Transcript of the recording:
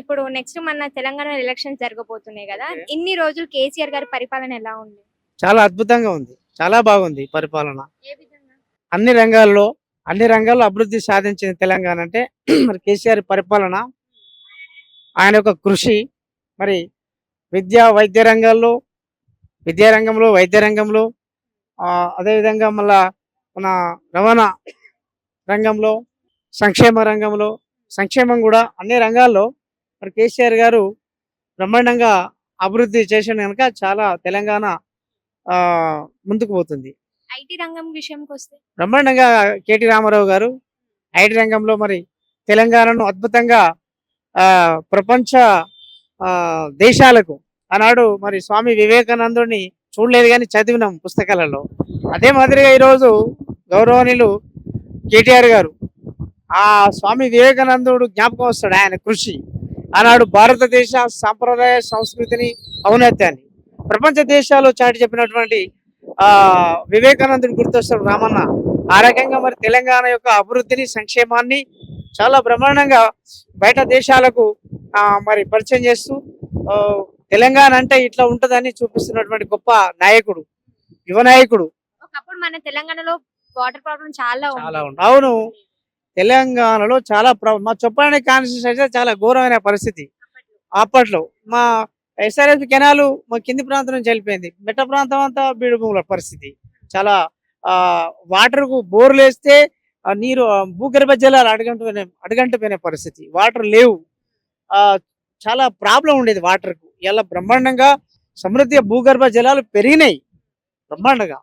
ఇప్పుడు నెక్స్ట్ మన తెలంగాణ ఎలక్షన్స్ జరగబోతున్నాయి కదా. ఇన్ని రోజులు కేసీఆర్ గారి పరిపాలన ఎలా ఉంది? చాలా అద్భుతంగా ఉంది. చాలా బాగుంది పరిపాలన. అన్ని రంగాల్లో అన్ని రంగాల్లో అభివృద్ధి సాధించిన తెలంగాణ అంటే మరి కేసీఆర్ పరిపాలన ఆయన యొక్క కృషి మరి విద్యా వైద్య రంగాల్లో విద్యా రంగంలో వైద్య రంగంలో అదేవిధంగా మళ్ళా మన రవాణా రంగంలో సంక్షేమ రంగంలో సంక్షేమం కూడా అన్ని రంగాల్లో మరి కేసీఆర్ గారు బ్రహ్మాండంగా అభివృద్ధి చేసిన కనుక చాలా తెలంగాణ ఆ, ముందుకు పోతుంది. ఐటీ రంగం విషయంకి వస్తే? బ్రహ్మాండంగా కేటీ రామారావు గారు ఐటీ రంగంలో మరి తెలంగాణను అద్భుతంగా ఆ, ప్రపంచ ఆ, దేశాలకు ఆనాడు మరి స్వామి వివేకానందుని చూడలేదు కానీ చదివినాం పుస్తకాలలో. అదే మాదిరిగా ఈరోజు గౌరవనీయులు కేటీఆర్ గారు ఆ స్వామి వివేకానందుడు జ్ఞాపకం వస్తాడు ఆయన కృషి. ఆనాడు భారతదేశ సాంప్రదాయ సంస్కృతిని ఔన్నత్యాన్ని. ప్రపంచ దేశాలు చాటి చెప్పినటువంటి ఆ వివేకానందుని గుర్తొస్తాడు. రామన్న ఆ రకంగా మరి తెలంగాణ యొక్క అభివృద్ధిని సంక్షేమాన్ని చాలా బ్రహ్మాండంగా బయట దేశాలకు ఆ, మరి పరిచయం చేస్తూ తెలంగాణ అంటే ఇట్లా ఉంటదని చూపిస్తున్నటువంటి గొప్ప నాయకుడు యువ నాయకుడు. ఒకప్పుడు మన తెలంగాణలో వాటర్ ప్రాబ్లం చాలా అవును. తెలంగాణలో చాలా ప్ర- మా చొప్పడానికి కాన్స్టిట్యూషన్ అయితే చాలా ఘోరమైన పరిస్థితి. అప్పట్లో మా ఎస్ఆర్ఎస్ కెనాలు మా కింది ప్రాంతం నుంచి వెళ్ళిపోయింది. మెట్ట ప్రాంతం అంతా బీడుభూముల పరిస్థితి. చాలా ఆ వాటర్కు బోర్లు వేస్తే నీరు భూగర్భ జలాలు అడగంటుపోయిన అడగంటుపోయిన పరిస్థితి. వాటర్ లేవు. ఆ చాలా ప్రాబ్లం ఉండేది వాటర్కు ఇలా బ్రహ్మాండంగా సమృద్ధి భూగర్భ జలాలు పెరిగినాయి. బ్రహ్మాండంగా.